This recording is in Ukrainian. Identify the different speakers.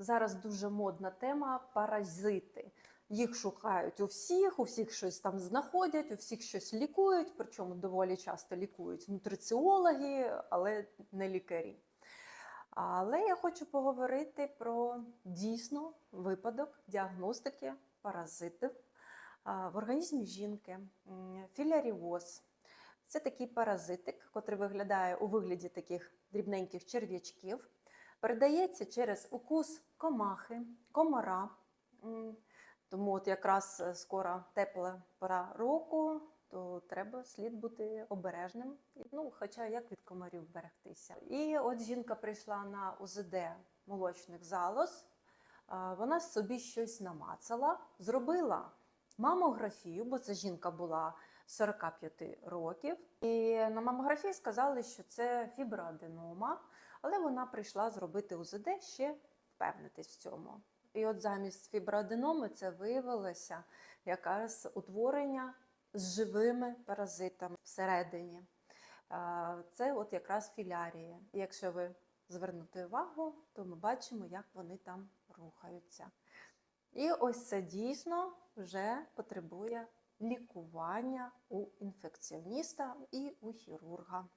Speaker 1: Зараз дуже модна тема паразити. Їх шукають у всіх, у всіх щось там знаходять, у всіх щось лікують, причому доволі часто лікують нутриціологи, але не лікарі. Але я хочу поговорити про дійсно випадок діагностики паразитів в організмі жінки. М, Філяріоз це такий паразитик, який виглядає у вигляді таких дрібненьких черв'ячків. Передається через укус комахи, комара. Тому от якраз е, скоро тепла пора року, то треба слід бути обережним. Ну, хоча як від комарів берегтися. І от жінка прийшла на УЗД молочних залоз. Вона собі щось намацала, зробила мамографію, бо це жінка була 45 років. І на мамографії сказали, що це фіброаденома, але вона прийшла зробити УЗД ще впевнитись в цьому. І от замість фіброаденоми це виявилося якраз утворення з живими паразитами всередині. Це от якраз філярія. І якщо ви звернете увагу, то ми бачимо, як вони там рухаються. І ось це дійсно вже потребує лікування у інфекціоніста і у хірурга.